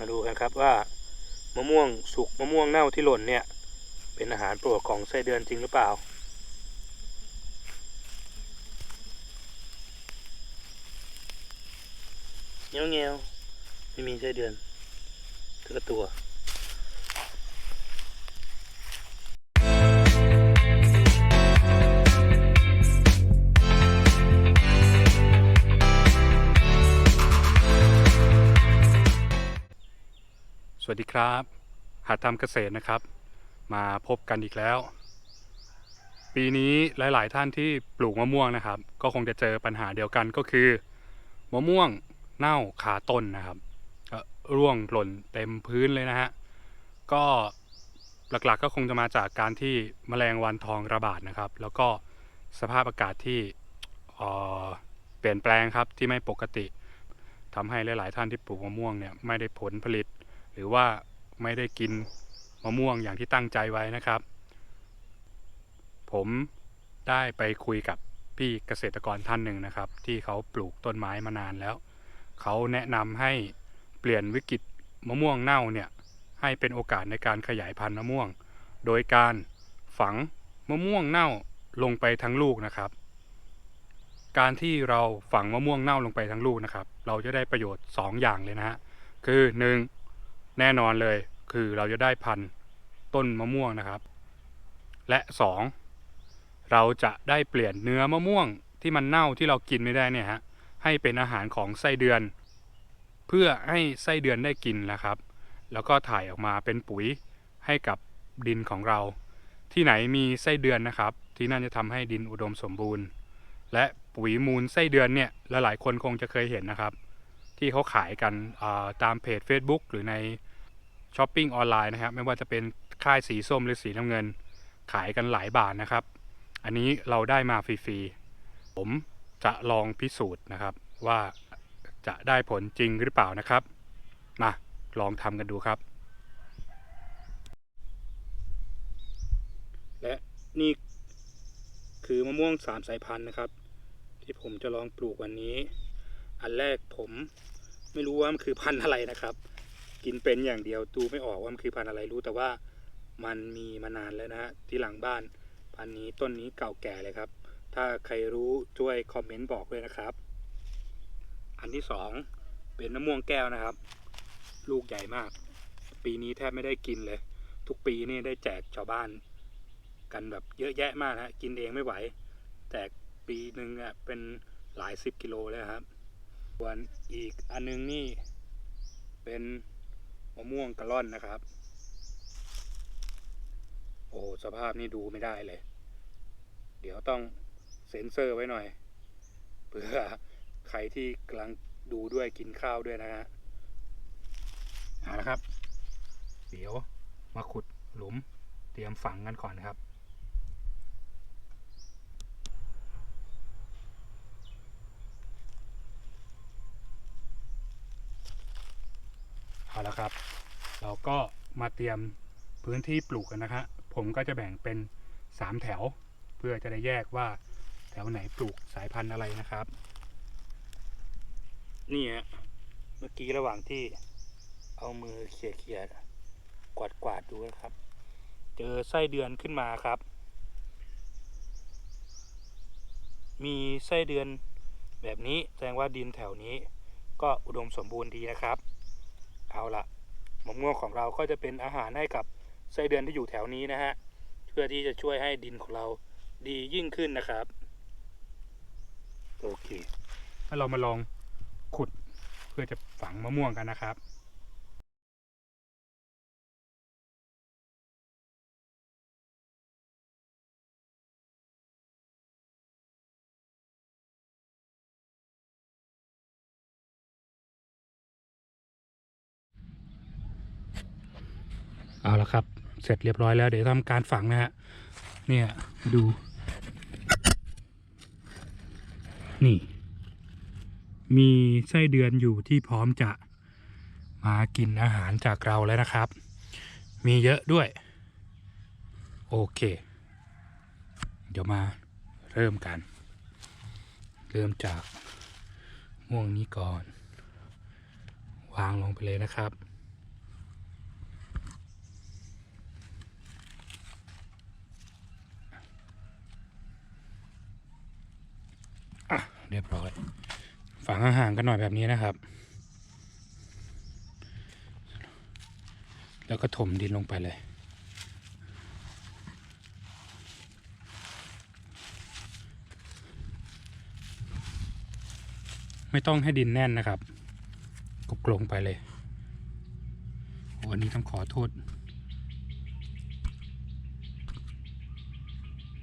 มาดูกันครับว่ามะม่วงสุกมะม่วงเน่าที่หล่นเนี่ย เป็นอาหารโปรดของไส้เดือนจริงหรือเปล่า เงี้ยวเงี้ยวไม่มีไส้เดือนทุกตัว วัสดีครับ หาทำเกษตรนะครับ มาพบกันอีกแล้ว ปีนี้หลาย ๆ ท่านที่ปลูกมะม่วงนะครับ ก็คงจะเจอปัญหาเดียวกันก็คือมะม่วงเน่าขาต้นนะครับร่วงหล่นเต็มพื้นเลยนะฮะก็หลัก ๆ ก็คงจะมาจากการที่แมลงวันทองระบาดนะครับ แล้วก็สภาพอากาศที่เเปลี่ยนแปลงครับที่ไม่ปกติทำให้หลาย ๆ ท่านที่ปลูกมะม่วงเนี่ยไม่ได้ผลผลิต หรือว่าไม่ได้กินมะม่วงอย่างที่ตั้งใจไว้นะครับ ผมได้ไปคุยกับพี่เกษตรกรท่านหนึ่งนะครับ ที่เขาปลูกต้นไม้มานานแล้ว เขาแนะนำให้เปลี่ยนวิกฤตมะม่วงเน่าเนี่ยให้เป็นโอกาสในการขยายพันธุ์มะม่วง โดยการฝังมะม่วงเน่าลงไปทั้งลูกนะครับ การที่เราฝังมะม่วงเน่าลงไปทั้งลูกนะครับ เราจะได้ประโยชน์ 2 อย่างเลยนะฮะ คือ 1 แน่นอนเลยคือเราจะได้พันธุ์ต้นมะม่วงนะครับ และ 2 เราจะได้เปลี่ยนเนื้อมะม่วงที่มันเน่าที่เรากินไม่ได้เนี่ยฮะให้เป็นอาหารของไส้เดือน เพื่อให้ไส้เดือนได้กินนะครับ แล้วก็ถ่ายออกมาเป็นปุ๋ยให้กับดินของเรา ที่ไหนมีไส้เดือนนะครับ ที่นั่นจะทำให้ดินอุดมสมบูรณ์ และปุ๋ยมูลไส้เดือนเนี่ยหลายๆคนคงจะเคยเห็นนะครับ ที่เขาขายกันตามเพจ Facebook หรือในช้อปปิ้งออนไลน์นะครับ ไม่ว่าจะเป็นค่ายสีส้มหรือสีน้ำเงิน ขายกันหลายบาทนะครับ อันนี้เราได้มาฟรีๆ ผมจะลองพิสูจน์นะครับว่าจะได้ผลจริงหรือเปล่านะครับ มาลองทำกันดูครับ และนี่คือมะม่วงสามสายพันธุ์นะครับ ที่ผมจะลองปลูกวันนี้ อันแรกผมไม่รู้ว่ามันคือพันธุ์อะไรนะครับ กินเป็นอย่างเดียวดูไม่ออกว่ามันคือพันธุ์อะไรรู้แต่ว่ามันมีมานานแล้วนะฮะที่หลังบ้าน พันธุ์นี้ต้นนี้เก่าแก่เลยครับ ถ้าใครรู้ช่วยคอมเมนต์บอกด้วยนะครับ อันที่สองเป็นมะม่วงแก้วนะครับ ลูกใหญ่มาก ปีนี้แทบไม่ได้กินเลย ทุกปีนี่ได้แจกชาวบ้าน กันแบบเยอะแยะมากนะฮะกินเองไม่ไหวแจกปีหนึ่งอะเป็นหลายสิบกิโลเลยครับ ส่วนอีกอันนึงนี่เป็นมะม่วงกะล่อนนะครับ โอ้สภาพนี่ดูไม่ได้เลย เดี๋ยวต้องเซ็นเซอร์ไว้หน่อยเพื่อใครที่กำลังดูด้วยกินข้าวด้วยนะฮะเอาละครับ เดี๋ยวมาขุดหลุมเตรียมฝังกันก่อนนะครับ เอาละครับ เราก็มาเตรียมพื้นที่ปลูกกันนะครับผมก็จะแบ่งเป็น 3 แถว เพื่อจะได้แยกว่าแถวไหนปลูกสายพันธุ์อะไรนะครับ นี่ฮะเมื่อกี้ระหว่างที่เอามือเขี่ยเขี่ยๆกวาดกวาดๆดูนะครับ เจอไส้เดือนขึ้นมาครับ มีไส้เดือนแบบนี้แสดงว่าดินแถวนี้ก็อุดมสมบูรณ์ดีนะครับ เอาละมะม่วงของเราก็จะเป็นอาหารให้กับไส้เดือนที่อยู่แถวนี้นะฮะ เพื่อที่จะช่วยให้ดินของเราดียิ่งขึ้นนะครับ โอเคถ้าเรามาลองขุดเพื่อจะฝังมะม่วงกันนะครับ เอาละครับ เสร็จเรียบร้อยแล้วเดี๋ยวทำการฝังนะฮะเนี่ยดู นี่ มีไส้เดือนอยู่ที่พร้อมจะมากินอาหารจากเราแล้วนะครับ มีเยอะด้วย โอเค เดี๋ยวมาเริ่มกัน เริ่มจากม่วงนี้ก่อน วางลงไปเลยนะครับ เรียบร้อย ฝังห่างๆกันหน่อยแบบนี้นะครับ แล้วก็ถมดินลงไปเลย ไม่ต้องให้ดินแน่นนะครับกบลงไปเลยโอ้อันนี้ต้องขอโทษ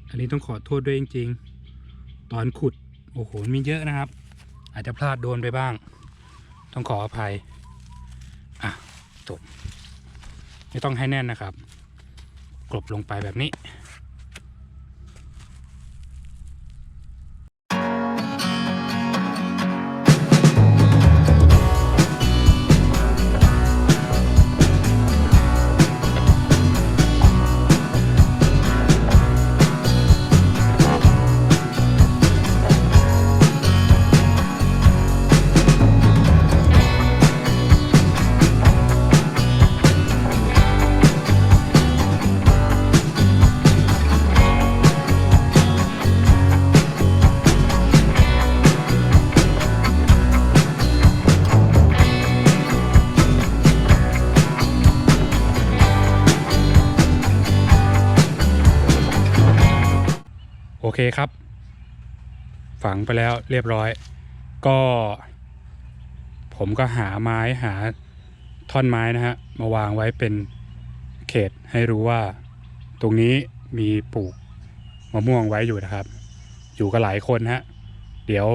อันนี้ต้องขอโทษด้วยจริง ๆ ตอนขุด โอ้โหมีเยอะนะครับ อาจจะพลาดโดนไปบ้าง ต้องขออภัย อะจบไม่ต้องให้แน่นนะครับ กลบลงไปแบบนี้ เคครับ ฝังไปแล้วเรียบร้อย ก็ ผมก็หาไม้หาท่อนไม้นะฮะ มาวางไว้เป็นเขตให้รู้ว่า ตรงนี้มีปลูกมะม่วงไว้อยู่นะครับ อยู่กันหลายคนฮะ เดี๋ยว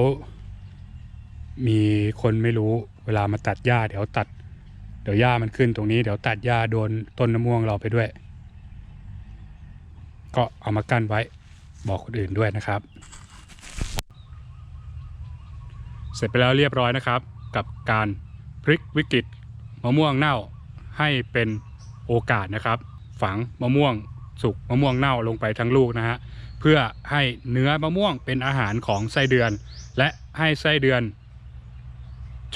มีคนไม่รู้เวลามาตัดหญ้า เดี๋ยวตัด เดี๋ยวหญ้ามันขึ้นตรงนี้ เดี๋ยวตัดหญ้าโดนต้นมะม่วงเราไปด้วย ก็เอามากั้นไว้ บอกคนอื่นด้วยนะครับ เสร็จไปแล้วเรียบร้อยนะครับ กับการพลิกวิกฤตมะม่วงเน่าให้เป็นโอกาสนะครับ ฝังมะม่วงสุกมะม่วงเน่าลงไปทั้งลูกนะฮะเพื่อให้เนื้อมะม่วงเป็นอาหารของไส้เดือน และให้ไส้เดือน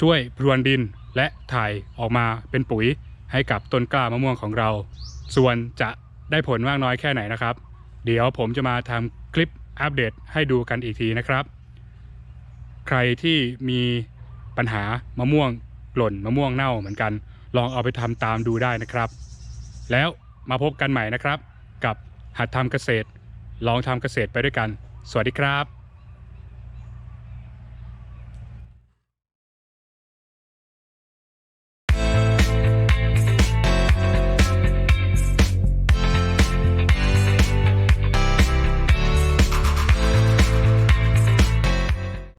ช่วยพรวนดินและถ่ายออกมาเป็นปุ๋ยให้กับต้นกล้ามะม่วงของเรา ส่วนจะได้ผลมากน้อยแค่ไหนนะครับ เดี๋ยวผมจะมาทำ คลิปอัปเดตให้ดูกันอีกทีนะครับ ใครที่มีปัญหามะม่วงหล่นมะม่วงเน่าเหมือนกัน ลองเอาไปทำตามดูได้นะครับ แล้วมาพบกันใหม่นะครับ กับหัดทำเกษตร ลองทำเกษตรไปด้วยกัน สวัสดีครับ